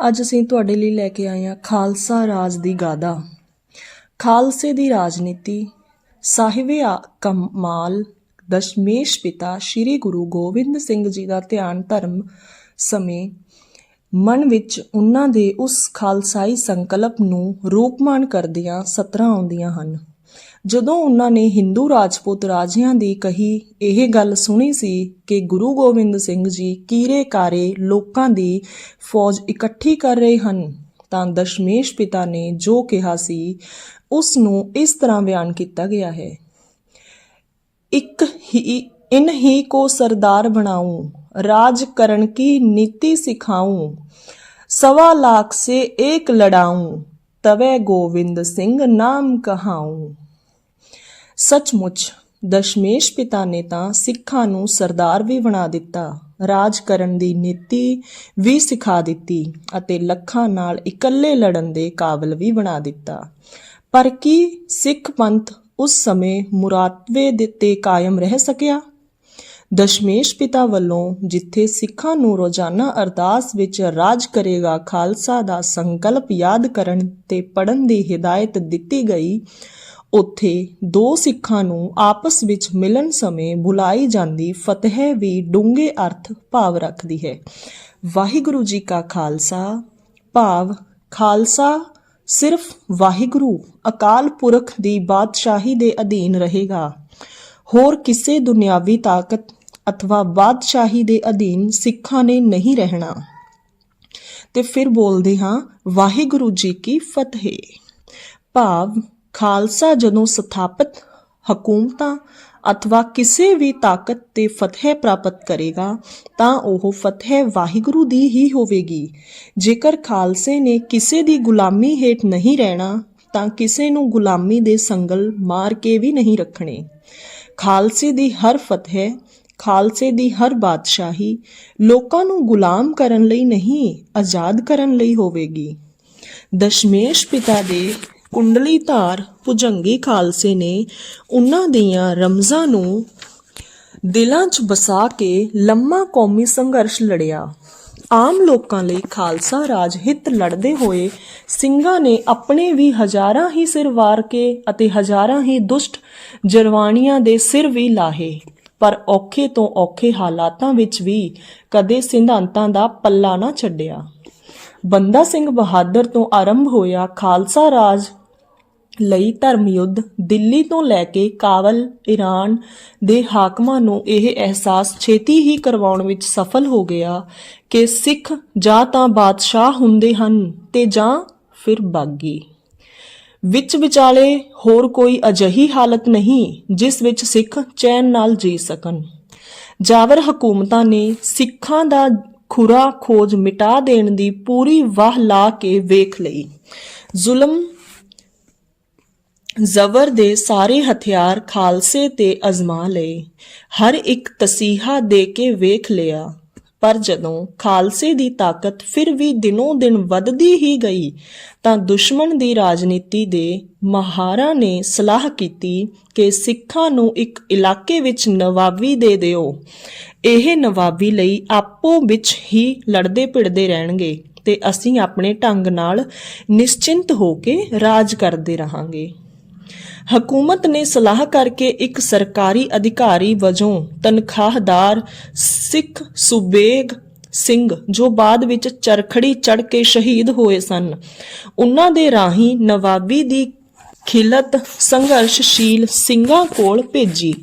ਅੱਜ ਅਸੀਂ ਤੁਹਾਡੇ ਲਈ ਲੈ ਕੇ ਆਏ ਹਾਂ ਖਾਲਸਾ ਰਾਜ ਦੀ ਗਾਦਾ ਖਾਲਸੇ ਦੀ ਰਾਜਨੀਤੀ, ਸਾਹਿਬੇ ਕਮਾਲ, ਦਸ਼ਮੇਸ਼ ਪਿਤਾ ਸ੍ਰੀ ਗੁਰੂ ਗੋਬਿੰਦ ਸਿੰਘ ਜੀ ਦਾ ਧਿਆਨ ਧਰਮ ਸਮੇਂ, ਮਨ ਵਿੱਚ ਉਹਨਾਂ ਦੇ ਉਸ ਖਾਲਸਾਈ ਸੰਕਲਪ ਨੂੰ ਰੂਪਮਾਨ ਕਰਦੀਆਂ ਸਤਰਾਂ ਆਉਂਦੀਆਂ ਹਨ। ਜਦੋਂ ਉਹਨਾਂ ਨੇ ਹਿੰਦੂ ਰਾਜਪੂਤ ਰਾਜਿਆਂ ਦੀ ਕਹੀ ਇਹ ਗੱਲ ਸੁਣੀ ਸੀ ਕਿ ਗੁਰੂ ਗੋਬਿੰਦ ਸਿੰਘ ਜੀ ਕੀਰੇ ਕਾਰੇ ਲੋਕਾਂ ਦੀ ਫੌਜ ਇਕੱਠੀ ਕਰ ਰਹੇ ਹਨ, ਤਾਂ ਦਸ਼ਮੇਸ਼ ਪਿਤਾ ਨੇ ਜੋ ਕਿਹਾ ਸੀ, ਉਸ ਨੂੰ ਇਸ ਤਰ੍ਹਾਂ ਬਿਆਨ ਕੀਤਾ ਗਿਆ ਹੈ। ਇੱਕ ਹੀ, ਇਨ ਹੀ ਕੋ ਸਰਦਾਰ ਬਣਾਉ, ਰਾਜ ਕਰਨ ਕੀ ਨੀਤੀ ਸਿਖਾਉ, ਸਵਾ ਲੱਖ ਸੇ ਇੱਕ ਲੜਾਉ, ਤਵੇ ਗੋਬਿੰਦ ਸਿੰਘ ਨਾਮ ਕਹਾਉ। ਸੱਚਮੁੱਚ ਦਸ਼ਮੇਸ਼ ਪਿਤਾ ਨੇ ਤਾਂ ਸਿੱਖਾਂ ਨੂੰ ਸਰਦਾਰ ਵੀ ਬਣਾ ਦਿੱਤਾ, ਰਾਜ ਕਰਨ ਦੀ ਨੀਤੀ ਵੀ ਸਿਖਾ ਦਿੱਤੀ ਅਤੇ ਲੱਖਾਂ ਨਾਲ ਇਕੱਲੇ ਲੜਨ ਦੇ ਕਾਬਲ ਵੀ ਬਣਾ ਦਿੱਤਾ। ਪਰ ਕੀ ਸਿੱਖ ਪੰਥ ਉਸ ਸਮੇਂ ਮੁਰਾਤਵੇ ਦੇ ਤੇ ਕਾਇਮ ਰਹਿ ਸਕਿਆ? ਦਸ਼ਮੇਸ਼ ਪਿਤਾ ਵੱਲੋਂ ਜਿੱਥੇ ਸਿੱਖਾਂ ਨੂੰ ਰੋਜ਼ਾਨਾ ਅਰਦਾਸ ਵਿੱਚ ਰਾਜ ਕਰੇਗਾ, ਖਾਲਸਾ ਦਾ ਸੰਕਲਪ ਯਾਦ ਕਰਨ ਤੇ ਪੜਨ ਦੀ ਹਿਦਾਇਤ ਦਿੱਤੀ ਗਈ ਉੱਥੇ ਦੋ ਸਿੱਖਾਂ ਨੂੰ ਆਪਸ ਵਿੱਚ ਮਿਲਣ ਸਮੇਂ ਬੁਲਾਈ ਜਾਂਦੀ ਫਤਿਹ ਵੀ ਡੂੰਘੇ ਅਰਥ ਭਾਵ ਰੱਖਦੀ ਹੈ। ਵਾਹਿਗੁਰੂ ਜੀ ਕਾ ਖਾਲਸਾ, ਭਾਵ ਖਾਲਸਾ ਸਿਰਫ ਵਾਹਿਗੁਰੂ, ਅਕਾਲ ਪੁਰਖ ਦੀ ਬਾਦਸ਼ਾਹੀ ਦੇ ਅਧੀਨ ਰਹੇਗਾ। ਹੋਰ ਕਿਸੇ ਦੁਨਿਆਵੀ ਤਾਕਤ ਅਥਵਾ ਬਾਦਸ਼ਾਹੀ ਦੇ ਅਧੀਨ ਸਿੱਖਾਂ ਨੇ ਨਹੀਂ ਰਹਿਣਾ। ਤੇ ਫਿਰ ਬੋਲਦੇ ਹਾਂ, ਵਾਹਿਗੁਰੂ ਜੀ ਕੀ ਫਤਿਹ। ਭਾਵ ਖਾਲਸਾ ਜਦੋਂ ਸਥਾਪਿਤ ਹਕੂਮਤਾਂ ਅਥਵਾ ਕਿਸੇ ਵੀ ਤਾਕਤ ਤੇ ਫਤਿਹ ਪ੍ਰਾਪਤ ਕਰੇਗਾ, ਤਾਂ ਉਹ ਫਤਿਹ ਵਾਹਿਗੁਰੂ ਦੀ ਹੀ ਹੋਵੇਗੀ। ਜੇਕਰ ਖਾਲਸੇ ਨੇ ਕਿਸੇ ਦੀ ਗੁਲਾਮੀ ਹੇਠ ਨਹੀਂ ਰਹਿਣਾ, ਤਾਂ ਕਿਸੇ ਨੂੰ ਗੁਲਾਮੀ ਦੇ ਸੰਗਲ ਮਾਰ ਕੇ ਵੀ ਨਹੀਂ ਰੱਖਣੇ। ਖਾਲਸੇ ਦੀ ਹਰ ਫਤਿਹ, ਖਾਲਸੇ ਦੀ ਹਰ ਬਾਦਸ਼ਾਹੀ ਲੋਕਾਂ ਨੂੰ ਗੁਲਾਮ ਕਰਨ ਲਈ ਨਹੀਂ, ਆਜ਼ਾਦ ਕਰਨ ਲਈ ਹੋਵੇਗੀ। ਦਸ਼ਮੇਸ਼ ਪਿਤਾ ਦੇ ਕੁੰਡਲੀ ਧਾਰ ਭੁਜੰਗੀ ਖਾਲਸੇ ਨੇ ਉਹਨਾਂ ਦੀਆਂ ਰਮਜ਼ਾਂ ਨੂੰ ਦਿਲਾਂ 'ਚ ਵਸਾ ਕੇ ਲੰਮਾ ਕੌਮੀ ਸੰਘਰਸ਼ ਲੜਿਆ। ਆਮ ਲੋਕਾਂ ਲਈ ਖਾਲਸਾ ਰਾਜ ਹਿੱਤ ਲੜਦੇ ਹੋਏ ਸਿੰਘਾਂ ਨੇ ਆਪਣੇ ਵੀ ਹਜ਼ਾਰਾਂ ਹੀ ਸਿਰ ਵਾਰ ਕੇ ਅਤੇ ਹਜ਼ਾਰਾਂ ਹੀ ਦੁਸ਼ਟ ਜਰਵਾਣੀਆਂ ਦੇ ਸਿਰ ਵੀ ਲਾਹੇ, ਪਰ ਔਖੇ ਤੋਂ ਔਖੇ ਹਾਲਾਤਾਂ ਵਿੱਚ ਵੀ ਕਦੇ ਸਿਧਾਂਤਾਂ ਦਾ ਪੱਲਾ ਨਾ ਛੱਡਿਆ। ਬੰਦਾ ਸਿੰਘ ਬਹਾਦਰ ਤੋਂ ਆਰੰਭ ਹੋਇਆ ਖਾਲਸਾ ਰਾਜ ਲਈ ਧਰਮ ਯੁੱਧ ਦਿੱਲੀ ਤੋਂ ਲੈ ਕੇ ਕਾਬਲ ਈਰਾਨ ਦੇ ਹਾਕਮਾਂ ਨੂੰ ਇਹ ਅਹਿਸਾਸ ਛੇਤੀ ਹੀ ਕਰਵਾਉਣ ਵਿੱਚ ਸਫਲ ਹੋ ਗਿਆ ਕਿ ਸਿੱਖ ਜਾਂ ਤਾਂ ਬਾਦਸ਼ਾਹ ਹੁੰਦੇ ਹਨ ਤੇ ਜਾਂ ਫਿਰ ਬਾਗੀ। ਵਿੱਚ ਵਿਚਾਲੇ ਹੋਰ ਕੋਈ ਅਜਿਹੀ ਹਾਲਤ ਨਹੀਂ ਜਿਸ ਵਿੱਚ ਸਿੱਖ ਚੈਨ ਨਾਲ ਜੀ ਸਕਣ। ਜਾਵਰ ਹਕੂਮਤਾਂ ਨੇ ਸਿੱਖਾਂ ਦਾ ਖੁਰਾ ਖੋਜ ਮਿਟਾ ਦੇਣ ਦੀ ਪੂਰੀ ਵਾਹ ਲਾ ਕੇ ਵੇਖ ਲਈ। ਜ਼ੁਲਮ ਜ਼ਬਰ ਦੇ ਸਾਰੇ ਹਥਿਆਰ ਖਾਲਸੇ ਤੇ ਅਜ਼ਮਾ ਲਏ। ਹਰ ਇੱਕ ਤਸੀਹਾ ਦੇ ਕੇ ਵੇਖ ਲਿਆ। ਪਰ ਜਦੋਂ ਖਾਲਸੇ ਦੀ ਤਾਕਤ ਫਿਰ ਵੀ ਦਿਨੋਂ ਦਿਨ ਵੱਧਦੀ ਹੀ ਗਈ, ਤਾਂ ਦੁਸ਼ਮਣ ਦੀ ਰਾਜਨੀਤੀ ਦੇ ਮਹਾਰਾਂ ਨੇ ਸਲਾਹ ਕੀਤੀ ਕਿ ਸਿੱਖਾਂ ਨੂੰ ਇੱਕ ਇਲਾਕੇ ਵਿੱਚ ਨਵਾਬੀ ਦੇ ਦਿਓ। ਇਹ ਨਵਾਬੀ ਲਈ ਆਪੋ ਵਿੱਚ ਹੀ ਲੜਦੇ ਭਿੜਦੇ ਰਹਿਣਗੇ ਤੇ ਅਸੀਂ ਆਪਣੇ ਢੰਗ ਨਾਲ ਨਿਸ਼ਚਿੰਤ ਹੋ ਕੇ ਰਾਜ ਕਰਦੇ ਰਹਾਂਗੇ। ਹਕੂਮਤ ਨੇ ਸਲਾਹ ਕਰਕੇ ਇੱਕ ਸਰਕਾਰੀ ਅਧਿਕਾਰੀ ਵਜੋਂ ਤਨਖਾਹਦਾਰ ਸਿੱਖ ਸੁਬੇਗ ਸਿੰਘ, ਜੋ ਬਾਅਦ ਵਿੱਚ ਚਰਖੜੀ ਚੜ ਕੇ ਸ਼ਹੀਦ ਹੋਏ ਸਨ, ਉਹਨਾਂ ਦੇ ਰਾਹੀਂ ਨਵਾਬੀ ਦੀ ਖਿਲਤ ਸੰਘਰਸ਼ਸ਼ੀਲ ਸਿੰਘਾਂ ਕੋਲ ਭੇਜੀ।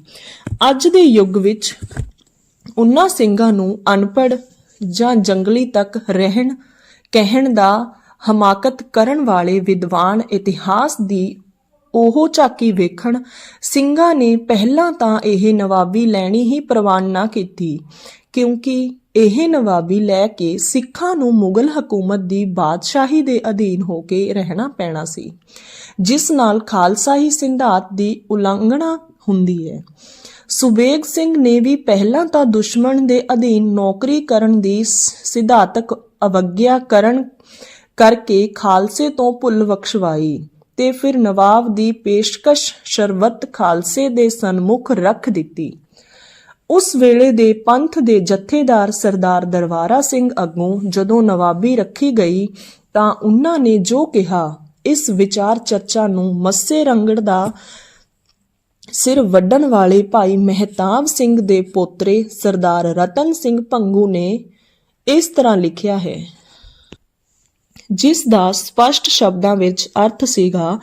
ਅੱਜ ਦੇ ਯੁੱਗ ਵਿੱਚ ਉਹਨਾਂ ਸਿੰਘਾਂ ਨੂੰ ਅਨਪੜ੍ਹ ਜਾਂ ਜੰਗਲੀ ਤੱਕ ਰਹਿਣ, ਕਹਿਣ ਦਾ ਹਮਾਕਤ ਕਰਨ ਵਾਲੇ ਵਿਦਵਾਨ ਇਤਿਹਾਸ ਦੀ ਉਹ ਝਾਕੀ ਵੇਖਣ ਸਿੰਘਾਂ ਨੇ ਪਹਿਲਾਂ ਤਾਂ ਇਹ ਨਵਾਬੀ ਲੈਣੀ ਹੀ ਪ੍ਰਵਾਨ ਨਾ ਕੀਤੀ, ਕਿਉਂਕਿ ਇਹ ਨਵਾਬੀ ਲੈ ਕੇ ਸਿੱਖਾਂ ਨੂੰ ਮੁਗਲ ਹਕੂਮਤ ਦੀ ਬਾਦਸ਼ਾਹੀ ਦੇ ਅਧੀਨ ਹੋ ਕੇ ਰਹਿਣਾ ਪੈਣਾ ਸੀ, ਜਿਸ ਨਾਲ ਖਾਲਸਾਈ ਸਿਧਾਂਤ ਦੀ ਉਲੰਘਣਾ ਹੁੰਦੀ ਹੈ। ਸੁਬੇਗ ਸਿੰਘ ਨੇ ਵੀ ਪਹਿਲਾਂ ਤਾਂ ਦੁਸ਼ਮਣ ਦੇ ਅਧੀਨ ਨੌਕਰੀ ਕਰਨ ਦੀ ਸਿਧਾਂਤਕ ਅਵਗਿਆ ਕਰਨ ਕਰਕੇ ਖਾਲਸੇ ਤੋਂ ਭੁੱਲ ਬਖਸ਼ਵਾਈ। ਤੇ ਫਿਰ ਨਵਾਬ ਦੀ ਪੇਸ਼ਕਸ਼ ਸ਼ਰਬਤ ਖਾਲਸੇ ਦੇ ਸਨਮੁਖ ਰੱਖ ਦਿੱਤੀ। ਉਸ ਵੇਲੇ ਦੇ ਪੰਥ ਦੇ ਜਥੇਦਾਰ ਸਰਦਾਰ ਦਰਬਾਰਾ ਸਿੰਘ ਅੱਗੋਂ ਜਦੋਂ ਨਵਾਬੀ ਰੱਖੀ ਗਈ ਤਾਂ ਉਹਨਾਂ ਨੇ ਜੋ ਕਿਹਾ, ਇਸ ਵਿਚਾਰ ਚਰਚਾ ਨੂੰ ਮੱਸੇ ਰੰਗੜ ਦਾ ਸਿਰ ਵੱਢਣ ਵਾਲੇ ਭਾਈ ਮਹਿਤਾਬ ਸਿੰਘ ਦੇ ਪੋਤਰੇ ਸਰਦਾਰ ਰਤਨ ਸਿੰਘ ਭੰਗੂ ਨੇ ਇਸ ਤਰ੍ਹਾਂ ਲਿਖਿਆ ਹੈ। ਜਿਸ ਦਾ ਸਪਸ਼ਟ ਸ਼ਬਦਾਂ ਵਿੱਚ ਅਰਥ ਸੀਗਾ,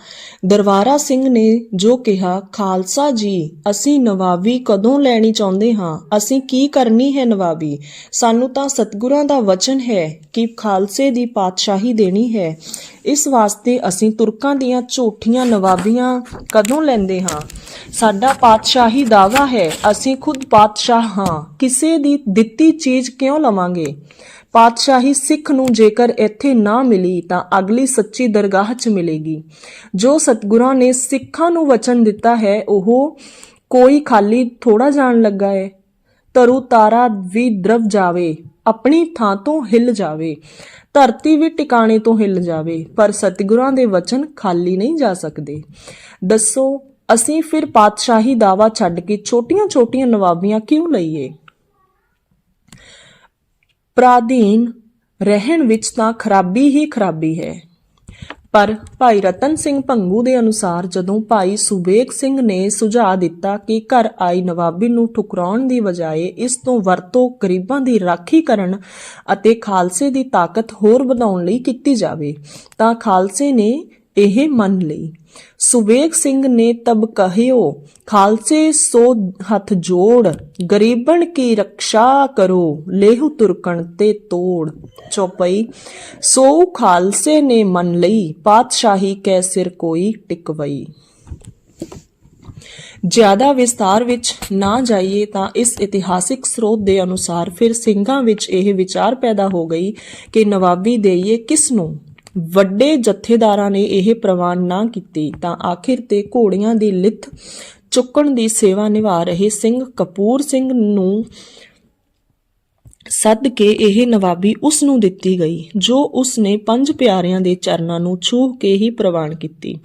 ਦਰਬਾਰਾ ਸਿੰਘ ਨੇ ਜੋ ਕਿਹਾ, ਖਾਲਸਾ ਜੀ, ਅਸੀਂ ਨਵਾਬੀ ਕਦੋਂ ਲੈਣੀ ਚਾਹੁੰਦੇ ਹਾਂ? ਅਸੀਂ ਕੀ ਕਰਨੀ ਹੈ ਨਵਾਬੀ? ਸਾਨੂੰ ਤਾਂ ਸਤਿਗੁਰਾਂ ਦਾ ਵਚਨ ਹੈ ਕਿ ਖਾਲਸੇ ਦੀ ਪਾਤਸ਼ਾਹੀ ਦੇਣੀ ਹੈ। ਇਸ ਵਾਸਤੇ ਅਸੀਂ ਤੁਰਕਾਂ ਦੀਆਂ ਝੂਠੀਆਂ ਨਵਾਬੀਆਂ ਕਦੋਂ ਲੈਂਦੇ ਹਾਂ? ਸਾਡਾ ਪਾਤਸ਼ਾਹੀ ਦਾਵਾ ਹੈ, ਅਸੀਂ ਖੁਦ ਪਾਤਸ਼ਾਹ ਹਾਂ। ਕਿਸੇ ਦੀ ਦਿੱਤੀ ਚੀਜ਼ ਕਿਉਂ ਲਵਾਂਗੇ? ਪਾਤਸ਼ਾਹੀ ਸਿੱਖ ਨੂੰ ਜੇਕਰ ਇੱਥੇ ਨਾ ਮਿਲੀ ਤਾਂ ਅਗਲੀ ਸੱਚੀ ਦਰਗਾਹ 'ਚ ਮਿਲੇਗੀ। ਜੋ ਸਤਿਗੁਰਾਂ ਨੇ ਸਿੱਖਾਂ ਨੂੰ ਵਚਨ ਦਿੱਤਾ ਹੈ, ਉਹ ਕੋਈ ਖਾਲੀ ਥੋੜਾ ਜਾਣ ਲੱਗਾ ਹੈ ਤਰੂ ਤਾਰਾ ਵੀ ਦਰਵ ਜਾਵੇ, ਆਪਣੀ ਥਾਂ ਤੋਂ ਹਿੱਲ ਜਾਵੇ। ਧਰਤੀ ਵੀ ਟਿਕਾਣੇ ਤੋਂ ਹਿੱਲ ਜਾਵੇ, ਪਰ ਸਤਿਗੁਰਾਂ ਦੇ ਵਚਨ ਖਾਲੀ ਨਹੀਂ ਜਾ ਸਕਦੇ। ਦੱਸੋ, ਅਸੀਂ ਫਿਰ ਪਾਤਸ਼ਾਹੀ ਦਾਵਾ ਛੱਡ ਕੇ ਛੋਟੀਆਂ-ਛੋਟੀਆਂ ਨਵਾਬੀਆਂ ਕਿਉਂ ਲਈਏ? ਪ੍ਰਾਧੀਨ ਰਹਿਣ ਵਿੱਚ ਤਾਂ ਖਰਾਬੀ ਹੀ ਖਰਾਬੀ ਹੈ। ਪਰ ਭਾਈ ਰਤਨ ਸਿੰਘ ਭੰਗੂ ਦੇ ਅਨੁਸਾਰ ਜਦੋਂ ਭਾਈ ਸੁਬੇਗ ਸਿੰਘ ਨੇ ਸੁਝਾਅ ਦਿੱਤਾ ਕਿ ਘਰ ਆਈ ਨਵਾਬੀ ਨੂੰ ਠੁਕਰਾਉਣ ਦੀ ਬਜਾਏ ਇਸ ਤੋਂ ਵਰਤੋਂ ਗਰੀਬਾਂ ਦੀ ਰਾਖੀ ਕਰਨ ਅਤੇ ਖਾਲਸੇ ਦੀ ਤਾਕਤ ਹੋਰ ਵਧਾਉਣ ਲਈ ਕੀਤੀ ਜਾਵੇ, ਤਾਂ ਖਾਲਸੇ ਨੇ ਇਹ ਮੰਨ ਲਈ। ਸੁਬੇਗ ਸਿੰਘ ਨੇ ਤਬ ਕਹਿਓ, ਖਾਲਸੇ ਸੋ ਹੱਥ ਜੋੜ, ਗਰੀਬਣ ਕੀ ਰੱਖਿਆ ਕਰੋ, ਲੇਹੁ ਤੁਰਕਣ ਤੇ ਤੋੜ। ਚੌਪਈ। ਸੋ ਖਾਲਸੇ ਨੇ ਮੰਨ ਲਈ, ਪਾਤਸ਼ਾਹੀ ਕੈ ਸਿਰ ਕੋਈ ਟਿਕਵਈ। ਜ਼ਿਆਦਾ ਵਿਸਤਾਰ ਵਿੱਚ ਨਾ ਜਾਈਏ ਤਾਂ ਇਸ ਇਤਿਹਾਸਿਕ ਸਰੋਤ ਦੇ ਅਨੁਸਾਰ ਫਿਰ ਸਿੰਘਾਂ ਵਿੱਚ ਇਹ ਵਿਚਾਰ ਪੈਦਾ ਹੋ ਗਈ ਕਿ ਨਵਾਬੀ ਦੇਈਏ ਕਿਸ ਨੂੰ? ਵੱਡੇ ਜਥੇਦਾਰਾਂ ਨੇ ਇਹ ਪ੍ਰਵਾਨ ਨਾ ਕੀਤੀ, ਤਾਂ ਆਖਿਰ ਤੇ ਘੋੜੀਆਂ ਦੀ ਲਿੱਥ ਚੁੱਕਣ ਦੀ ਸੇਵਾ ਨਿਭਾ ਰਹੇ ਸਿੰਘ ਕਪੂਰ ਸਿੰਘ ਨੂੰ ਸੱਦ ਕੇ ਇਹ ਨਵਾਬੀ ਉਸ ਨੂੰ ਦਿੱਤੀ ਗਈ, ਜੋ ਉਸ ਨੇ ਪੰਜ ਪਿਆਰਿਆਂ ਦੇ ਚਰਨਾਂ ਨੂੰ ਛੂਹ ਕੇ ਹੀ ਪ੍ਰਵਾਨ ਕੀਤੀ।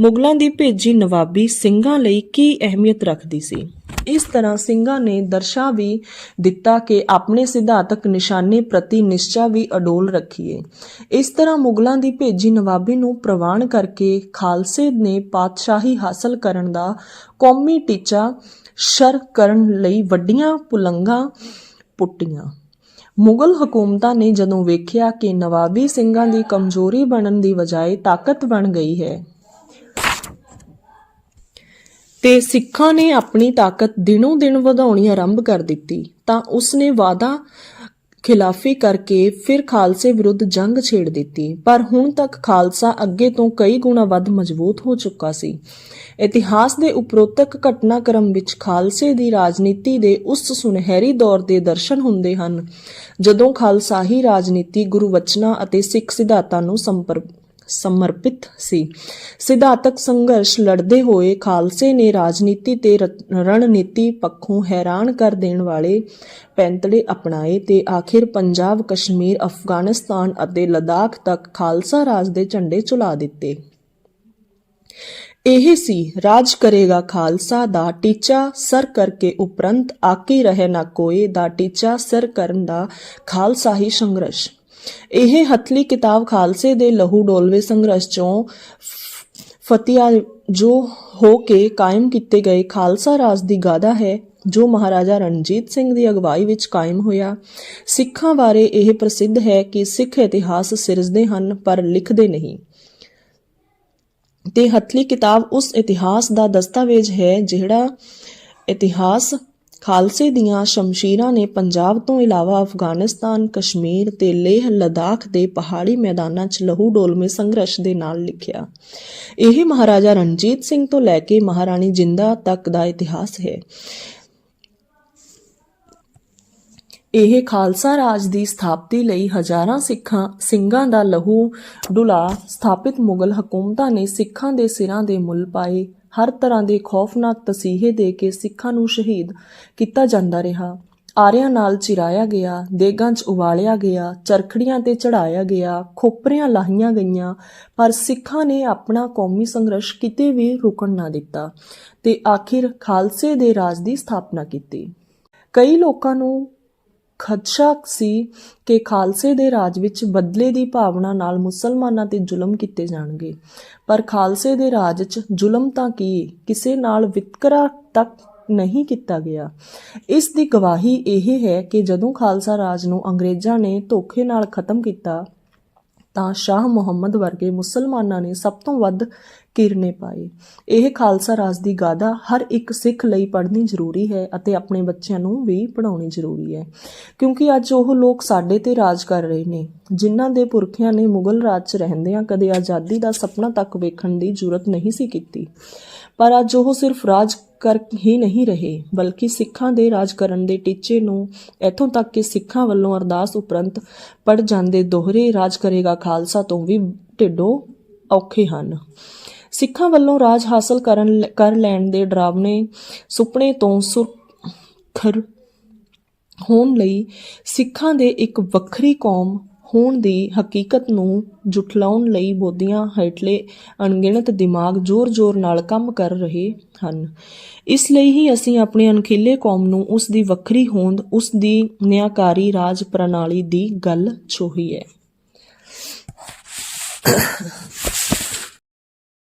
ਮੁਗਲਾਂ ਦੀ ਭੇਜੀ ਨਵਾਬੀ ਸਿੰਘਾਂ ਲਈ ਕੀ ਅਹਿਮੀਅਤ ਰੱਖਦੀ ਸੀ? ਇਸ ਤਰ੍ਹਾਂ ਸਿੰਘਾਂ ਨੇ ਦਰਸ਼ਾ ਵੀ ਦਿੱਤਾ ਕਿ ਆਪਣੇ ਸਿਧਾਂਤਕ ਨਿਸ਼ਾਨੇ ਪ੍ਰਤੀ ਨਿਸ਼ਚਾ ਵੀ ਅਡੋਲ ਰੱਖੀਏ। ਇਸ ਤਰ੍ਹਾਂ ਮੁਗਲਾਂ ਦੀ ਭੇਜੀ ਨਵਾਬੀ ਨੂੰ ਪ੍ਰਵਾਨ ਕਰਕੇ ਖਾਲਸੇ ਨੇ ਪਾਤਸ਼ਾਹੀ ਹਾਸਲ ਕਰਨ ਦਾ ਕੌਮੀ ਟੀਚਾ ਸ਼ਰ ਕਰਨ ਲਈ ਵੱਡੀਆਂ ਪੁਲੰਘਾਂ ਪੁੱਟੀਆਂ। ਮੁਗਲ ਹਕੂਮਤਾਂ ਨੇ ਜਦੋਂ ਵੇਖਿਆ ਕਿ ਨਵਾਬੀ ਸਿੰਘਾਂ ਦੀ ਕਮਜ਼ੋਰੀ ਬਣਨ ਦੀ ਬਜਾਏ ਤਾਕਤ ਬਣ ਗਈ ਹੈ, ਤੇ ਸਿੱਖਾਂ ਨੇ ਆਪਣੀ ਤਾਕਤ ਦਿਨੋਂ ਦਿਨ ਵਧਾਉਣੀ ਆਰੰਭ ਕਰ ਦਿੱਤੀ, ਤਾਂ ਉਸਨੇ ਵਾਦਾ ਖਿਲਾਫੀ ਕਰਕੇ ਫਿਰ ਖਾਲਸੇ ਵਿਰੁੱਧ ਜੰਗ ਛੇੜ ਦਿੱਤੀ। ਪਰ ਹੁਣ ਤੱਕ ਖਾਲਸਾ ਅੱਗੇ ਤੋਂ ਕਈ ਗੁਣਾ ਵੱਧ ਮਜ਼ਬੂਤ ਹੋ ਚੁੱਕਾ ਸੀ। ਇਤਿਹਾਸ ਦੇ ਉਪਰੋਤਕ ਘਟਨਾਕ੍ਰਮ ਵਿੱਚ ਖਾਲਸੇ ਦੀ ਰਾਜਨੀਤੀ ਦੇ ਉਸ ਸੁਨਹਿਰੀ ਦੌਰ ਦੇ ਦਰਸ਼ਨ ਹੁੰਦੇ ਹਨ, ਜਦੋਂ ਖਾਲਸਾਹੀ ਰਾਜਨੀਤੀ ਗੁਰੂ ਵਚਨਾਂ ਅਤੇ ਸਿੱਖ ਸਿਧਾਂਤਾਂ ਨੂੰ ਸੰਪਰਕ ਸਮਰਪਿਤ ਸੀ। ਸਿਧਾਂਤਕ ਸੰਘਰਸ਼ ਲੜਦੇ ਹੋਏ ਖਾਲਸੇ ਨੇ ਰਾਜਨੀਤੀ ਤੇ ਰਣਨੀਤੀ ਪੱਖੋਂ ਹੈਰਾਨ ਕਰ ਦੇਣ ਵਾਲੇ ਪੈਂਤੜੇ ਅਪਣਾਏ ਤੇ ਆਖਿਰ ਪੰਜਾਬ, ਕਸ਼ਮੀਰ, ਅਫਗਾਨਿਸਤਾਨ ਅਤੇ ਲਦਾਖ ਤੱਕ ਖਾਲਸਾ ਰਾਜ ਦੇ ਝੰਡੇ ਚੁਲਾ ਦਿੱਤੇ। ਇਹ ਸੀ ਰਾਜ ਕਰੇਗਾ ਖਾਲਸਾ ਦਾ ਟੀਚਾ ਸਰ ਕਰਕੇ ਉਪਰੰਤ, ਆਕੀ ਰਹੇ ਨਾ ਕੋਏ ਦਾ ਟੀਚਾ ਸਰ ਕਰਨ ਦਾ ਖਾਲਸਾ ਹੀ ਸੰਘਰਸ਼। ਇਹ ਹਥਲੀ ਕਿਤਾਬ ਖਾਲਸੇ ਦੇ ਲਹੂ ਡੋਲਵੇ ਸੰਘਰਸ਼ ਚੋਂ ਫਤਿਆ ਜੋ ਹੋ ਕੇ ਕਾਇਮ ਕੀਤੇ ਗਏ ਖਾਲਸਾ ਰਾਜ ਦੀ ਗਾഥਾ ਹੈ, ਜੋ ਮਹਾਰਾਜਾ ਰਣਜੀਤ ਸਿੰਘ ਦੀ ਅਗਵਾਈ ਵਿੱਚ ਕਾਇਮ ਹੋਇਆ। ਸਿੱਖਾਂ ਬਾਰੇ ਇਹ ਪ੍ਰਸਿੱਧ ਹੈ ਕਿ ਸਿੱਖ ਇਤਿਹਾਸ ਸਿਰਜਦੇ ਹਨ, ਪਰ ਲਿਖਦੇ ਨਹੀਂ। ਤੇ ਹਥਲੀ ਕਿਤਾਬ ਉਸ ਇਤਿਹਾਸ ਦਾ ਦਸਤਾਵੇਜ਼ ਹੈ, ਜਿਹੜਾ ਇਤਿਹਾਸ ਖਾਲਸੇ ਦੀਆਂ ਸ਼ਮਸ਼ੀਰਾਂ ਨੇ ਪੰਜਾਬ ਤੋਂ ਇਲਾਵਾ ਅਫਗਾਨਿਸਤਾਨ, ਕਸ਼ਮੀਰ ਤੇ ਲੇਹ ਲਦਾਖ ਦੇ ਪਹਾੜੀ ਮੈਦਾਨਾਂ 'ਚ ਲਹੂ ਡੋਲਮੇ ਸੰਘਰਸ਼ ਦੇ ਨਾਲ ਲਿਖਿਆ। ਇਹ ਮਹਾਰਾਜਾ ਰਣਜੀਤ ਸਿੰਘ ਤੋਂ ਲੈ ਕੇ ਮਹਾਰਾਣੀ ਜਿੰਦਾ ਤੱਕ ਦਾ ਇਤਿਹਾਸ ਹੈ। ਇਹ ਖਾਲਸਾ ਰਾਜ ਦੀ ਸਥਾਪਤੀ ਲਈ ਹਜ਼ਾਰਾਂ ਸਿੱਖਾਂ, ਸਿੰਘਾਂ ਦਾ ਲਹੂ ਡੁਲਾ ਸਥਾਪਿਤ ਮੁਗਲ ਹਕੂਮਤਾਂ ਨੇ ਸਿੱਖਾਂ ਦੇ ਸਿਰਾਂ ਦੇ ਮੁੱਲ ਪਾਏ। ਹਰ ਤਰ੍ਹਾਂ ਦੇ ਖੌਫਨਾਕ ਤਸੀਹੇ ਦੇ ਕੇ ਸਿੱਖਾਂ ਨੂੰ ਸ਼ਹੀਦ ਕੀਤਾ ਜਾਂਦਾ ਰਿਹਾ। ਆਰਿਆਂ ਨਾਲ ਚਿਰਾਇਆ ਗਿਆ, ਦੇਗਾਂ 'ਚ ਉਬਾਲਿਆ ਗਿਆ, ਚਰਖੜੀਆਂ ਤੇ ਚੜਾਇਆ ਗਿਆ, ਖੋਪਰੀਆਂ ਲਾਹੀਆਂ ਗਈਆਂ, ਪਰ ਸਿੱਖਾਂ ਨੇ ਆਪਣਾ ਕੌਮੀ ਸੰਘਰਸ਼ ਕਿਤੇ ਵੀ ਰੁਕਣ ਨਾ ਦਿੱਤਾ ਤੇ ਆਖਿਰ ਖਾਲਸੇ ਦੇ ਰਾਜ ਦੀ ਸਥਾਪਨਾ ਕੀਤੀ। ਕਈ ਲੋਕਾਂ ਨੂੰ ਖਦਸ਼ਾ ਸੀ ਕਿ ਖਾਲਸੇ ਦੇ ਰਾਜ ਵਿੱਚ ਬਦਲੇ ਦੀ ਭਾਵਨਾ ਨਾਲ ਮੁਸਲਮਾਨਾਂ ਤੇ ਜ਼ੁਲਮ ਕੀਤੇ ਜਾਣਗੇ। ਪਰ ਖਾਲਸੇ ਦੇ ਰਾਜ 'ਚ ਜ਼ੁਲਮ ਤਾਂ ਕੀ? ਕਿਸੇ ਨਾਲ ਵਿਤਕਰਾ ਤੱਕ ਨਹੀਂ ਕੀਤਾ ਗਿਆ। ਇਸ ਦੀ ਗਵਾਹੀ ਇਹ ਹੈ ਕਿ ਜਦੋਂ ਖਾਲਸਾ ਰਾਜ ਨੂੰ ਅੰਗਰੇਜ਼ਾਂ ਨੇ ਧੋਖੇ ਨਾਲ ਖਤਮ ਕੀਤਾ ਤਾਂ ਸ਼ਾਹ ਮੁਹੰਮਦ ਵਰਗੇ ਮੁਸਲਮਾਨਾਂ ਨੇ ਸਭ ਤੋਂ ਵੱਧ ਕਿਰਨੇ ਪਾਏ। ਇਹ ਖਾਲਸਾ ਰਾਜ ਦੀ ਗਾਦਾ ਹਰ ਇੱਕ ਸਿੱਖ ਲਈ ਪੜ੍ਹਨੀ ਜ਼ਰੂਰੀ ਹੈ ਅਤੇ ਆਪਣੇ ਬੱਚਿਆਂ ਨੂੰ ਵੀ ਪੜ੍ਹਾਉਣੀ ਜ਼ਰੂਰੀ ਹੈ। ਕਿਉਂਕਿ ਅੱਜ ਉਹ ਲੋਕ ਸਾਡੇ ਤੇ ਰਾਜ ਕਰ ਰਹੇ ਨੇ, ਜਿਨ੍ਹਾਂ ਦੇ ਪੁਰਖਿਆਂ ਨੇ ਮੁਗਲ ਰਾਜ 'ਚ ਰਹਿੰਦਿਆਂ ਕਦੇ ਆਜ਼ਾਦੀ ਦਾ ਸੁਪਨਾ ਤੱਕ ਵੇਖਣ ਦੀ ਜੁਰਤ ਨਹੀਂ ਸੀ ਕੀਤੀ। ਪਰ ਅੱਜ ਉਹ ਸਿਰਫ ਰਾਜ ਕਰ ਹੀ ਨਹੀਂ ਰਹੇ, ਬਲਕਿ ਸਿੱਖਾਂ ਦੇ ਰਾਜ ਕਰਨ ਦੇ ਟੀਚੇ ਨੂੰ ਇੱਥੋਂ ਤੱਕ ਕਿ ਸਿੱਖਾਂ ਵੱਲੋਂ ਅਰਦਾਸ ਉਪਰੰਤ ਪੜ ਜਾਂਦੇ ਦੋਹਰੇ ਰਾਜ ਕਰੇਗਾ ਖਾਲਸਾ ਤੋਂ ਵੀ ਢਿੱਡੋਂ ਔਖੇ ਹਨ। ਸਿੱਖਾਂ ਵੱਲੋਂ ਰਾਜ ਹਾਸਲ ਕਰਨ ਕਰ ਲੈਣ ਦੇ ਡਰਾਵਣੇ ਸੁਪਨੇ ਤੋਂ ਸੁਰਖਰ ਹੋਣ ਲਈ ਸਿੱਖਾਂ ਦੇ ਇੱਕ ਵੱਖਰੀ ਕੌਮ ਹੋਣ ਦੀ ਹਕੀਕਤ ਨੂੰ ਜੁਠਲਾਉਣ ਲਈ ਬੋਧੀਆਂ ਹੇਠਲੇ ਅਣਗਿਣਤ ਦਿਮਾਗ ਜ਼ੋਰ-ਜ਼ੋਰ ਨਾਲ ਕੰਮ ਕਰ ਰਹੇ ਹਨ। ਇਸ ਲਈ ਹੀ ਅਸੀਂ ਆਪਣੇ ਅਣਖੀਲੇ ਕੌਮ ਨੂੰ ਉਸ ਦੀ ਵੱਖਰੀ ਹੋਂਦ, ਉਸ ਦੀ ਨਿਆਂਕਾਰੀ ਰਾਜ ਪ੍ਰਣਾਲੀ ਦੀ ਗੱਲ ਛੋਹੀ ਹੈ।